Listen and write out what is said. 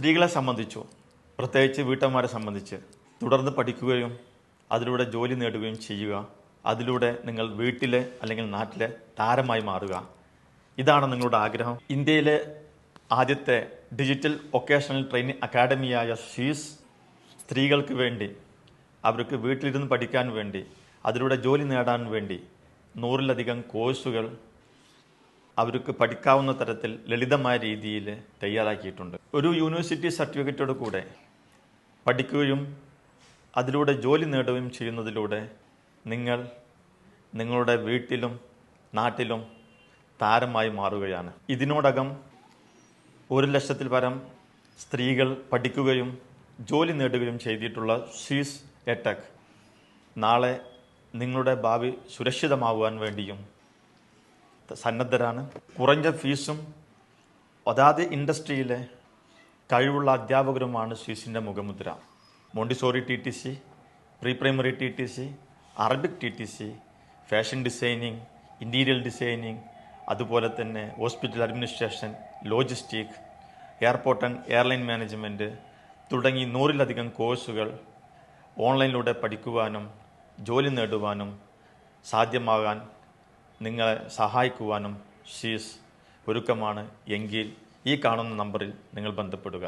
സ്ത്രീകളെ സംബന്ധിച്ചോ പ്രത്യേകിച്ച് വീട്ടമ്മമാരെ സംബന്ധിച്ച് തുടർന്ന് പഠിക്കുകയും അതിലൂടെ ജോലി നേടുകയും ചെയ്യുക. അതിലൂടെ നിങ്ങൾ വീട്ടിലെ അല്ലെങ്കിൽ നാട്ടിലെ താരമായി മാറുക. ഇതാണ് നിങ്ങളുടെ ആഗ്രഹം. ഇന്ത്യയിലെ ആദ്യത്തെ ഡിജിറ്റൽ വൊക്കേഷണൽ ട്രെയിനിങ് അക്കാഡമിയായ ഷീസ് സ്ത്രീകൾക്ക് വേണ്ടി അവർക്ക് വീട്ടിലിരുന്ന് പഠിക്കാൻ വേണ്ടി അതിലൂടെ ജോലി നേടാൻ വേണ്ടി നൂറിലധികം കോഴ്സുകൾ അവർക്ക് പഠിക്കാവുന്ന തരത്തിൽ ലളിതമായ രീതിയിൽ തയ്യാറാക്കിയിട്ടുണ്ട്. ഒരു യൂണിവേഴ്സിറ്റി സർട്ടിഫിക്കറ്റോട് കൂടെ പഠിക്കുകയും അതിലൂടെ ജോലി നേടുകയും ചെയ്യുന്നതിലൂടെ നിങ്ങൾ നിങ്ങളുടെ വീട്ടിലും നാട്ടിലും താരമായി മാറുകയാണ്. ഇതിനോടകം ഒരു ലക്ഷത്തിൽ പരം സ്ത്രീകൾ പഠിക്കുകയും ജോലി നേടുകയും ചെയ്തിട്ടുള്ള ഷീസ് എടെക് നാളെ നിങ്ങളുടെ ഭാവി സുരക്ഷിതമാകുവാൻ വേണ്ടിയും സന്നദ്ധരാണ്. കുറഞ്ഞ ഫീസും അതാത് ഇൻഡസ്ട്രിയിലെ കഴിവുള്ള അധ്യാപകരുമാണ് സ്വീസിന്റെ മുഖമുദ്ര. Montessori T T C pre primary T T C Arabic T T C fashion designing interior designing അതുപോലെ തന്നെ hospital administration logistic airport and airline management തുടങ്ങി നൂറിലധികം കോഴ്സുകൾ ഓൺലൈനിലൂടെ പഠിക്കുവാനും ജോലി നേടുവാനും സാധ്യമാകാൻ നിങ്ങളെ സഹായിക്കുവാനും ഷീസ് ഒരുക്കമാണ് എങ്കിൽ ഈ കാണുന്ന നമ്പറിൽ നിങ്ങൾ ബന്ധപ്പെടുക.